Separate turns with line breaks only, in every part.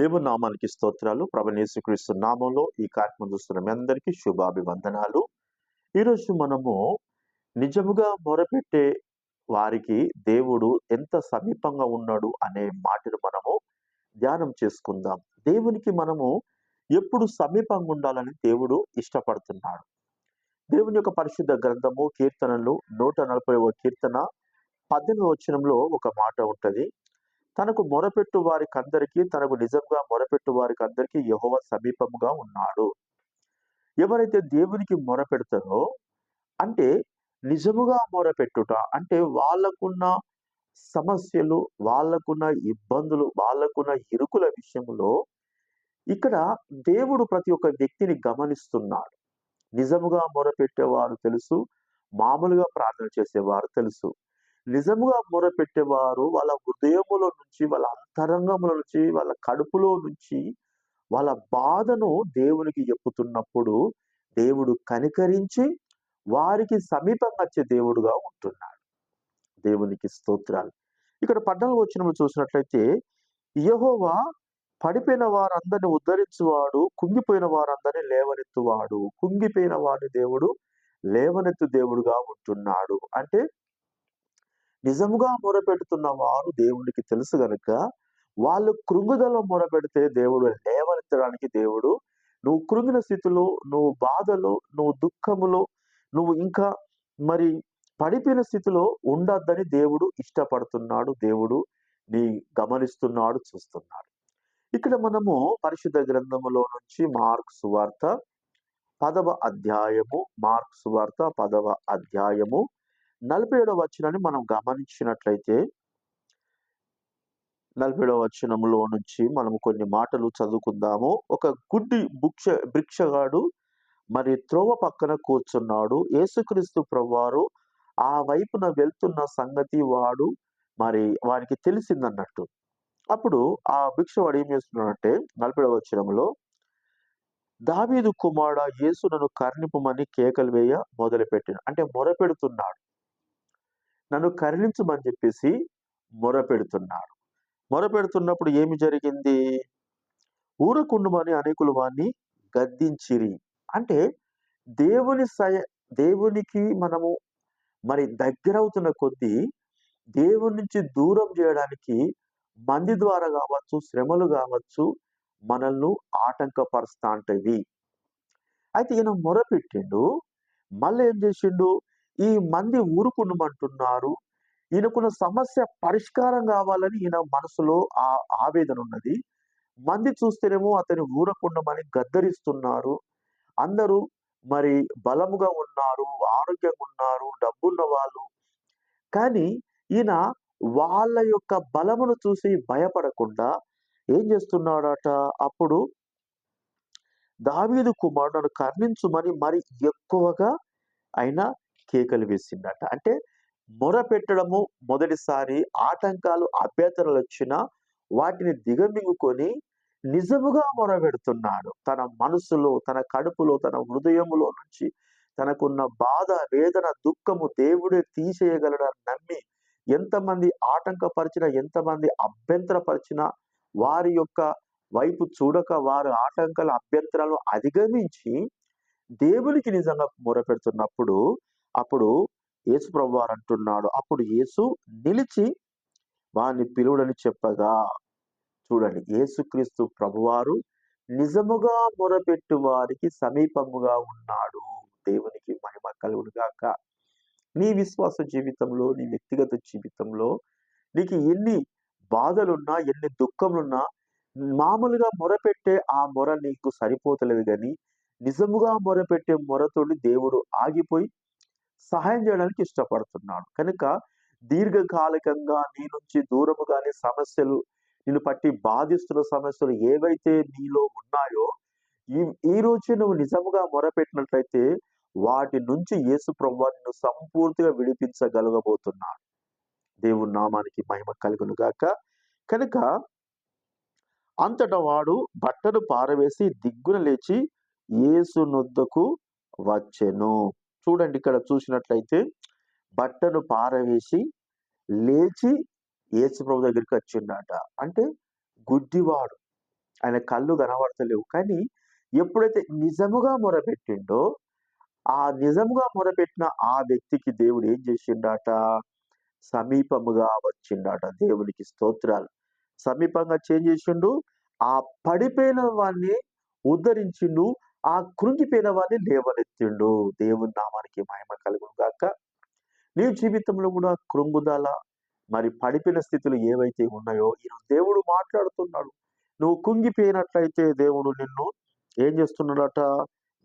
దేవుని నామానికి స్తోత్రాలు. ప్రభనేశ్వరిస్తు నామంలో ఈ కార్యక్రమం చూస్తున్న మీ అందరికీ శుభాభివందనాలు. ఈరోజు మనము నిజముగా మొరపెట్టే వారికి దేవుడు ఎంత సమీపంగా ఉన్నాడు అనే మాటను మనము ధ్యానం చేసుకుందాం. దేవునికి మనము ఎప్పుడు సమీపంగా ఉండాలని దేవుడు ఇష్టపడుతున్నాడు. దేవుని యొక్క పరిశుద్ధ గ్రంథము కీర్తనలు నూట నలభై కీర్తన పద్దెనిమిది వచనంలో ఒక మాట ఉంటుంది. తనకు మొరపెట్టు వారికి అందరికీ తనకు నిజంగా మొరపెట్టు వారికి అందరికీ యహోవ సమీపముగా ఉన్నాడు. ఎవరైతే దేవునికి మొరపెడతారో అంటే నిజముగా మొరపెట్టుట అంటే వాళ్ళకున్న సమస్యలు వాళ్ళకున్న ఇబ్బందులు వాళ్ళకున్న ఇరుకుల విషయంలో ఇక్కడ దేవుడు ప్రతి ఒక్క వ్యక్తిని గమనిస్తున్నాడు. నిజముగా మొరపెట్టేవారు తెలుసు మామూలుగా ప్రార్థన చేసేవారు తెలుసు. నిజముగా మొరపెట్టేవారు వాళ్ళ హృదయముల నుంచి వాళ్ళ అంతరంగముల నుంచి వాళ్ళ కడుపులో నుంచి వాళ్ళ బాధను దేవునికి చెప్పుతున్నప్పుడు దేవుడు కనికరించి వారికి సమీపంగా వచ్చే దేవుడుగా ఉంటున్నాడు. దేవునికి స్తోత్రాలు. ఇక్కడ పట్టణంలో వచ్చినప్పుడు చూసినట్లయితే యహోవా పడిపోయిన వారందరిని ఉద్ధరించువాడు కుంగిపోయిన వారందరిని లేవనెత్తువాడు. కుంగిపోయిన వారిని దేవుడు లేవనెత్తు దేవుడుగా ఉంటున్నాడు. అంటే నిజముగా మొరపెడుతున్న వారు దేవునికి తెలుసు గనుక వాళ్ళు కృంగుదల మొరపెడితే దేవుడు లేవనెత్తడానికి దేవుడు నువ్వు కృంగిన స్థితిలో నువ్వు బాధలో నువ్వు దుఃఖములో నువ్వు ఇంకా మరి పడిపోయిన స్థితిలో ఉండద్దని దేవుడు ఇష్టపడుతున్నాడు. దేవుడు నీ గమనిస్తున్నాడు చూస్తున్నాడు. ఇక్కడ మనము పరిశుద్ధ గ్రంథములో నుంచి మార్క్ సువార్త పదవ అధ్యాయము మార్క్ సువార్త పదవ అధ్యాయము నలభై ఏడవ వచనాన్ని మనం గమనించినట్లయితే నలభై ఏడవ వచనంలో నుంచి మనం కొన్ని మాటలు చదువుకుందాము. ఒక గుడ్డి బుక్ష భిక్షగాడు మరి త్రోవ పక్కన కూర్చున్నాడు. యేసుక్రీస్తు ప్రభువారు ఆ వైపున వెళ్తున్న సంగతి వాడు మరి వారికి తెలిసిందన్నట్టు. అప్పుడు ఆ భిక్షవాడు ఏం చేస్తున్నాడంటే నలభై వచనంలో దావీదు కుమారుడ యేసు నన్ను కర్ణిపమని కేకలు వేయ మొదలుపెట్టిన అంటే మొరపెడుతున్నాడు. నన్ను కరుణించమని చెప్పేసి మొరపెడుతున్నాడు. మొరపెడుతున్నప్పుడు ఏమి జరిగింది? ఊరకుండుమని అనేకులు వాణ్ణి గద్దించిరి. అంటే దేవుని సయ దేవునికి మనము మరి దగ్గరవుతున్న కొద్దీ దేవుని నుంచి దూరం చేయడానికి మంది ద్వారా కావచ్చు శ్రమలు కావచ్చు మనల్ని ఆటంకపరుస్తా అంటవి అయితే ఈయన మొరపెట్టిండు. మళ్ళీ ఏం చేసిండు? ఈ మంది ఊరుకుండమంటున్నారు ఈయనకున్న సమస్య పరిష్కారం కావాలని ఈయన మనసులో ఆ ఆవేదన ఉన్నది. మంది చూస్తేనేమో అతని ఊరకుండమని గద్దరిస్తున్నారు. అందరూ మరి బలముగా ఉన్నారు ఆరోగ్యంగా ఉన్నారు డబ్బున్న వాళ్ళు. కానీ ఈయన వాళ్ళ యొక్క బలమును చూసి భయపడకుండా ఏం చేస్తున్నాడట? అప్పుడు దావీదు కుమారుడు నన్ను కర్ణించుమని మరి ఎక్కువగా ఆయన కేకలు వేసిందట. అంటే మొర పెట్టడము మొదటిసారి ఆటంకాలు అభ్యర్థనలు వచ్చినా వాటిని దిగమింగుకొని నిజముగా మొరపెడుతున్నాడు. తన మనసులో తన కడుపులో తన హృదయములో నుంచి తనకున్న బాధ వేదన దుఃఖము దేవుడే తీసేయగలడని నమ్మి ఎంతమంది ఆటంకపరిచిన ఎంతమంది అభ్యంతరపరిచిన వారి యొక్క వైపు చూడక వారి ఆటంకాల అభ్యంతరాలను అధిగమించి దేవునికి నిజంగా మొరపెడుతున్నప్పుడు అప్పుడు యేసు ప్రభు వారు అంటున్నాడు అప్పుడు యేసు నిలిచి వారిని పిలువుడని చెప్పగా చూడండి యేసుక్రీస్తు ప్రభువారు నిజముగా మొరపెట్టు వారికి సమీపముగా ఉన్నాడు. దేవునికి మహిమ కలుగునుగాక నీ విశ్వాస జీవితంలో నీ వ్యక్తిగత జీవితంలో నీకు ఎన్ని బాధలున్నా ఎన్ని దుఃఖములున్నా మామూలుగా మొరపెట్టే ఆ మొర నీకు సరిపోతలేదు కానీ నిజముగా మొరపెట్టే మొరతోటి దేవుడు ఆగిపోయి సహాయం చేయడానికి ఇష్టపడుతున్నాడు. కనుక దీర్ఘకాలికంగా నీ నుంచి దూరముగానే సమస్యలు నిన్ను పట్టి బాధిస్తున్న సమస్యలు ఏవైతే నీలో ఉన్నాయో ఈ ఈ రోజు నువ్వు నిజముగా మొరపెట్టినట్లయితే వాటి నుంచి యేసు ప్రభు నిన్ను సంపూర్తిగా విడిపించగలగబోతున్నాడు. దేవుని నామానికి మహిమ కలుగును గాక. కనుక అంతటా వాడు బట్టను పారవేసి దిగ్గున లేచి యేసు నొద్దకు వచ్చెను. చూడండి ఇక్కడ చూసినట్లయితే బట్టను పారవేసి లేచి యేసుప్రభు దగ్గరికి వచ్చిండట. అంటే గుడ్డివాడు. ఆయన కళ్ళు కనబడతలేవు. కానీ ఎప్పుడైతే నిజముగా మొరపెట్టిండో ఆ నిజముగా మొరపెట్టిన ఆ వ్యక్తికి దేవుడు ఏం చేసిండట? సమీపముగా వచ్చిండట దేవునికి స్తోత్రాలు. సమీపంగా చేంజ్ చేసిండు. ఆ పడిపోయిన వాడిని ఉద్ధరించిండు. ఆ కృంగిపోయిన వాడిని లేవనెత్తిండు. దేవుని నామానికి మహిమ కలుగును గాక. నీ జీవితంలో కూడా కృంగుదల మరి పడిపోయిన స్థితులు ఏవైతే ఉన్నాయో ఈరోజు దేవుడు మాట్లాడుతున్నాడు. నువ్వు కుంగిపోయినట్లయితే దేవుడు నిన్ను ఏం చేస్తున్నాడట?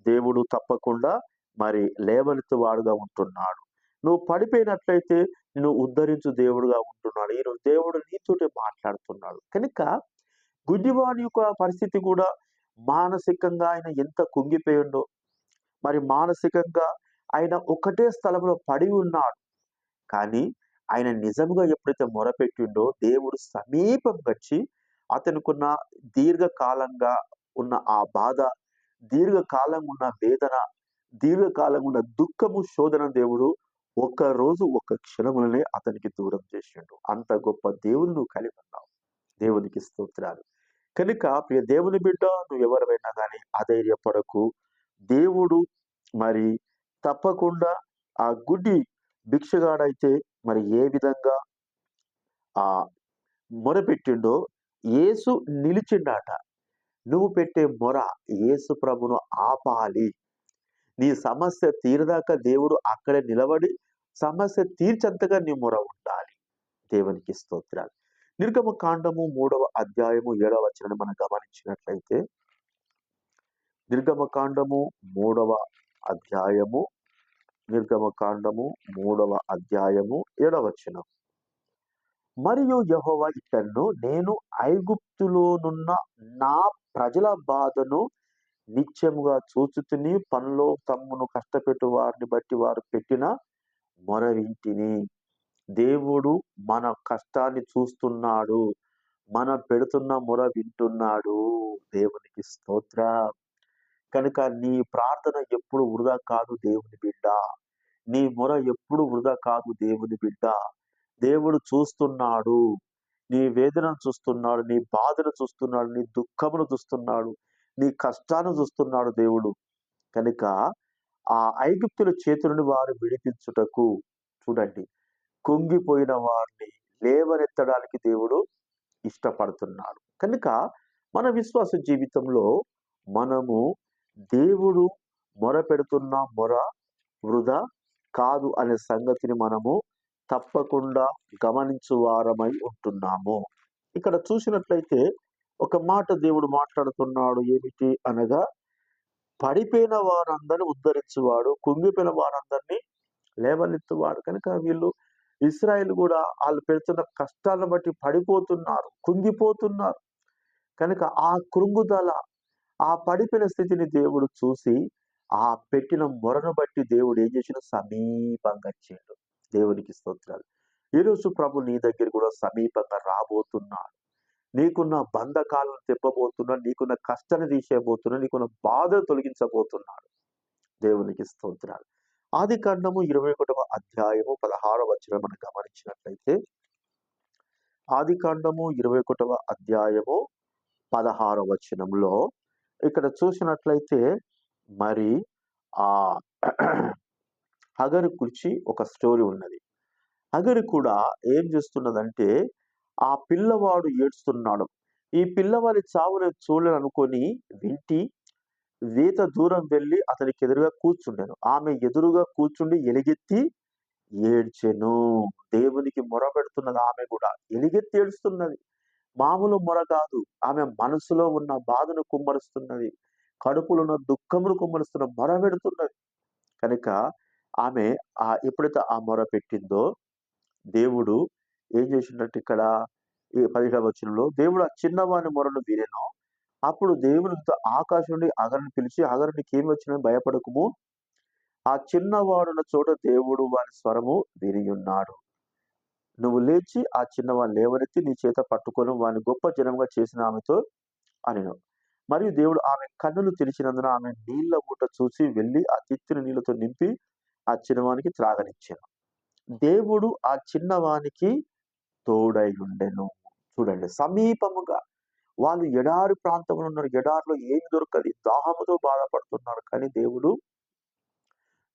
దేవుడు తప్పకుండా మరి లేవనెత్తు వాడుగా ఉంటున్నాడు. నువ్వు పడిపోయినట్లయితే నిన్ను ఉద్ధరించు దేవుడుగా ఉంటున్నాడు. ఈరోజు దేవుడు నీతోటే మాట్లాడుతున్నాడు. కనుక గుడ్డివాడి యొక్క పరిస్థితి కూడా మానసికంగా ఆయన ఎంత కుంగిపోయిండో మరి మానసికంగా ఆయన ఒకటే స్థలంలో పడి ఉన్నాడు. కానీ ఆయన నిజంగా ఎప్పుడైతే మొరపెట్టిండో దేవుడు సమీపం వచ్చి అతనుకున్న దీర్ఘకాలంగా ఉన్న ఆ బాధ దీర్ఘకాలం ఉన్న వేదన దీర్ఘకాలం ఉన్న దుఃఖము శోధన దేవుడు ఒక్క రోజు ఒక్క క్షణములనే అతనికి దూరం చేసిండు. అంత గొప్ప దేవుని నువ్వు కలిగి ఉన్నావు. దేవునికి స్తోత్రాలు. కనుక ప్రియ దేవుని బిడ్డ నువ్వు ఎవరైనా కానీ అధైర్యపడకు. దేవుడు మరి తప్పకుండా ఆ గుడ్డి భిక్షగాడైతే మరి ఏ విధంగా ఆ మొరపెట్టిండో ఏసు నిలిచిండాట. నువ్వు పెట్టే మొర ఏసు ప్రభును ఆపాలి. నీ సమస్య తీరదాకా దేవుడు అక్కడే నిలబడి సమస్య తీర్చంతగా నీ మొర ఉండాలి. దేవునికి స్తోత్రాలు. నిర్గమ కాండము మూడవ అధ్యాయము ఏడవ వచనం మనం గమనించినట్లయితే నిర్గమ కాండము మూడవ అధ్యాయము నిర్గమ కాండము మూడవ అధ్యాయము ఏడవ వచనం. మరియు యహోవ ఇతన్ను నేను ఐగుప్తులోనున్న నా ప్రజల బాధను నిత్యముగా చూచుతుని పనిలో తమ్మును కష్టపెట్టు వారిని బట్టి వారు పెట్టిన మొరవింటిని. దేవుడు మన కష్టాన్ని చూస్తున్నాడు. మన పెడుతున్న మొర వింటున్నాడు. దేవునికి స్తోత్ర. కనుక నీ ప్రార్థన ఎప్పుడు వృధా కాదు దేవుని బిడ్డ. నీ మొర ఎప్పుడు వృధా కాదు దేవుని బిడ్డ. దేవుడు చూస్తున్నాడు. నీ వేదనను చూస్తున్నాడు. నీ బాధను చూస్తున్నాడు. నీ దుఃఖమును చూస్తున్నాడు. నీ కష్టాన్ని చూస్తున్నాడు దేవుడు. కనుక ఆ ఐగుప్తుల చేతులను వారు విడిపించుటకు చూడండి. కుంగిపోయిన వారిని లేవనెత్తడానికి దేవుడు ఇష్టపడుతున్నాడు. కనుక మన విశ్వాస జీవితంలో మనము దేవుడు మొర పెడుతున్న మొర వృధా కాదు అనే సంగతిని మనము తప్పకుండా గమనించువారమై ఉంటున్నాము. ఇక్కడ చూసినట్లయితే ఒక మాట దేవుడు మాట్లాడుతున్నాడు ఏమిటి అనగా పడిపోయిన వారందరిని ఉద్ధరించువాడు కుంగిపోయిన వారందరినీ లేవనెత్తువాడు. కనుక వీళ్ళు ఇస్రాయిల్ కూడా వాళ్ళు పెడుతున్న కష్టాలను బట్టి పడిపోతున్నారు కుంగిపోతున్నారు. కనుక ఆ కృంగుదల ఆ పడిపోయిన స్థితిని దేవుడు చూసి ఆ పెట్టిన మొరను బట్టి దేవుడు ఏం చేసిన సమీపంగా వచ్చాడు. దేవునికి స్తోత్రాలు. ఈరోజు ప్రభు నీ దగ్గర కూడా సమీపంగా రాబోతున్నాడు. నీకున్న బంధకాలను తెప్పబోతున్నాడు నీకున్న కష్టాన్ని తీసేయబోతున్నాడు నీకున్న బాధ తొలగించబోతున్నాడు. దేవునికి స్తోత్రాలు. ఆది కాండము ఇరవై ఒకటవ అధ్యాయము పదహారవ వచ్చిన మనం గమనించినట్లయితే ఆది కాండము ఇరవై ఒకటవ అధ్యాయము పదహారవ వచనంలో ఇక్కడ చూసినట్లయితే మరి ఆ అగరు గురించి ఒక స్టోరీ ఉన్నది. అగరు కూడా ఏం చేస్తున్నదంటే ఆ పిల్లవాడు ఏడుస్తున్నాడు. ఈ పిల్లవాడి చావును చూడాలనుకొని వింటి వీత దూరం వెళ్ళి అతనికి ఎదురుగా కూర్చుండెను ఆమె ఎదురుగా కూర్చుండి ఎలుగెత్తి ఏడ్చెను. దేవునికి మొర పెడుతున్నది ఆమె కూడా. ఎలుగెత్తి ఏడుస్తున్నది. మామూలు మొర కాదు. ఆమె మనసులో ఉన్న బాధను కుమ్మరుస్తున్నది. కడుపులో ఉన్న దుఃఖమును కుమ్మరుస్తున్న మొర పెడుతున్నది. కనుక ఆమె ఆ ఎప్పుడైతే ఆ మొర పెట్టిందో దేవుడు ఏం చేసినట్టు ఇక్కడ ఈ పదిహేడవ వచనంలో దేవుడు ఆ చిన్నవాని మొరను వినెను. అప్పుడు దేవుని ఆకాశం నుండి అగరుని పిలిచి అగరునికి ఏమి వచ్చిన భయపడకుము. ఆ చిన్నవాడున్న చోట దేవుడు వారి స్వరము వినియున్నాడు నువ్వు లేచి ఆ చిన్నవాడిని లేవనెత్తి నీ చేత పట్టుకొని. వాని గొప్ప జనంగా చేసిన ఆమెతో అనిను. మరియు దేవుడు ఆమె కన్నులు తెరిచినందున ఆమె నీళ్ళ మూట చూసి వెళ్ళి ఆ తిత్తిన నీళ్ళతో నింపి ఆ చిన్నవానికి త్రాగనిచ్చాను. దేవుడు ఆ చిన్నవానికి తోడై ఉండెను. చూడండి సమీపముగా వాళ్ళు ఎడారి ప్రాంతంలో ఉన్నారు. ఎడారిలో ఏమి దొరకది. దాహముతో బాధపడుతున్నారు. కానీ దేవుడు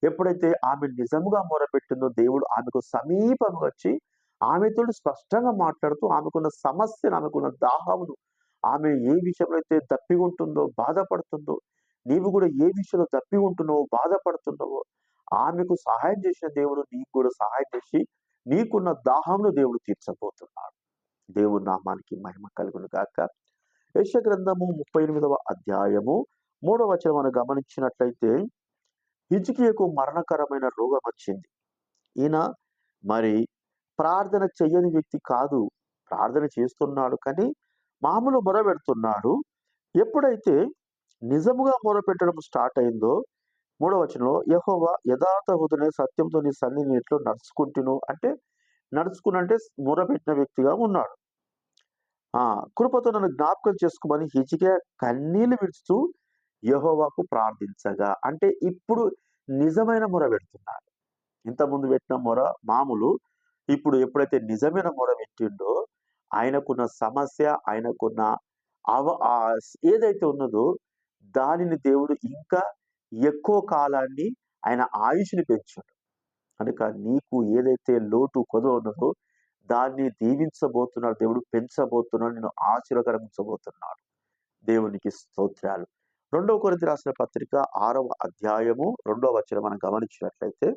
ఎప్పుడైతే ఆమె నిజముగా మొరపెట్టిందో దేవుడు ఆమెకు సమీపంగా వచ్చి ఆమెతో స్పష్టంగా మాట్లాడుతూ ఆమెకున్న సమస్యను ఆమెకున్న దాహమును ఆమె ఏ విషయంలో అయితే దప్పి ఉంటుందో బాధపడుతుందో నీవు కూడా ఏ విషయంలో దప్పి ఉంటున్నావో బాధపడుతున్నావో ఆమెకు సహాయం చేసిన దేవుడు నీకు కూడా సహాయం చేసి నీకున్న దాహంను దేవుడు తీర్చబోతున్నాడు. దేవుడు నామానికి మహిమ కలుగును గాక. యశ గ్రంథము ముప్పై ఎనిమిదవ అధ్యాయము మూడవ వచనం మనం గమనించినట్లయితే హిజ్కియకు మరణకరమైన రోగం వచ్చింది. ఈయన మరి ప్రార్థన చెయ్యని వ్యక్తి కాదు ప్రార్థన చేస్తున్నాడు కానీ మామూలు మొర పెడుతున్నాడు. ఎప్పుడైతే నిజముగా మొర పెట్టడం స్టార్ట్ అయిందో మూడవచనంలో యహోవా యథార్థ హృదయ సత్యంతో నీ సన్నిధిని ఎట్లో నడుచుకుంటును అంటే నడుచుకున్నంటే మొర పెట్టిన వ్యక్తిగా ఉన్నాడు. ఆ! కృపతో నన్ను జ్ఞాపకం చేసుకోమని హిజికే కన్నీళ్ళు విడుచుతూ యహోవాకు ప్రార్థించగా అంటే ఇప్పుడు నిజమైన మొర పెడుతున్నాడు. ఇంతకుముందు పెట్టిన మొర మామూలు ఇప్పుడు ఎప్పుడైతే నిజమైన మొర పెట్టిండో ఆయనకున్న సమస్య ఆయనకున్న అవ ఏదైతే ఉన్నదో దానిని దేవుడు ఇంకా ఎక్కువ కాలాన్ని ఆయన ఆయుష్ని పెంచాడు. కనుక నీకు ఏదైతే లోటు కొదవ ఉన్నదో దాన్ని దీవించబోతున్నాడు దేవుడు పెంచబోతున్నాడు నేను ఆశీర్వకరించబోతున్నాడు దేవునికి స్తోత్రాలు. రెండవ కొరింత రాసిన పత్రిక ఆరవ అధ్యాయము రెండవ వచనం మనం గమనించినట్లయితే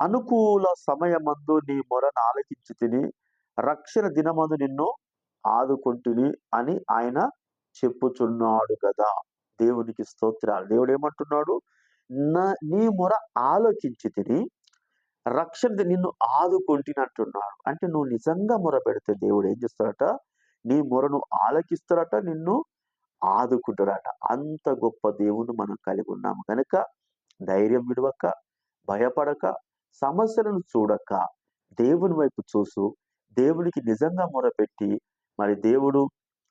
అనుకూల సమయమందు నీ మొరను ఆలకించి తిని రక్షణ దినమందు నిన్ను ఆదుకుంటుని అని ఆయన చెప్పుచున్నాడు కదా. దేవునికి స్తోత్రాలు. దేవుడు ఏమంటున్నాడు? నా నీ మొర ఆలోచించి తిని రక్షణ నిన్ను ఆదుకుంటున్నట్టున్నాడు అంటే నువ్వు నిజంగా మొర పెడితే దేవుడు ఏం చేస్తాడట? నీ మొరను ఆలకిస్తాడట నిన్ను ఆదుకుంటాడట. అంత గొప్ప దేవుని మనం కలిగి ఉన్నాము. కనుక ధైర్యం విడవక భయపడక సమస్యలను చూడక దేవుని వైపు చూసు దేవునికి నిజంగా మొరపెట్టి మరి దేవుడు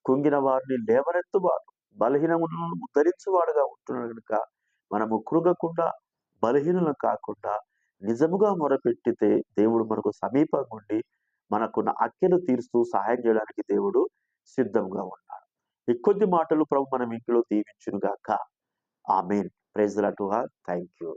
కుంగిన వారిని లేవనెత్తువాడు బలహీనములను ఉద్ధరించువాడుగా ఉంటున్నాడు కనుక మనము కృగకుండా బలహీనలు కాకుండా నిజముగా మొరపెట్టితే దేవుడు మనకు సమీపంగా ఉండి మనకున్న అక్కెలు తీరుస్తూ సహాయం చేయడానికి దేవుడు సిద్ధంగా ఉన్నాడు. ఈ కొద్ది మాటలు ప్రభు మనం ఇంట్లో దీవించునుగాక. ఆ main prize to thank you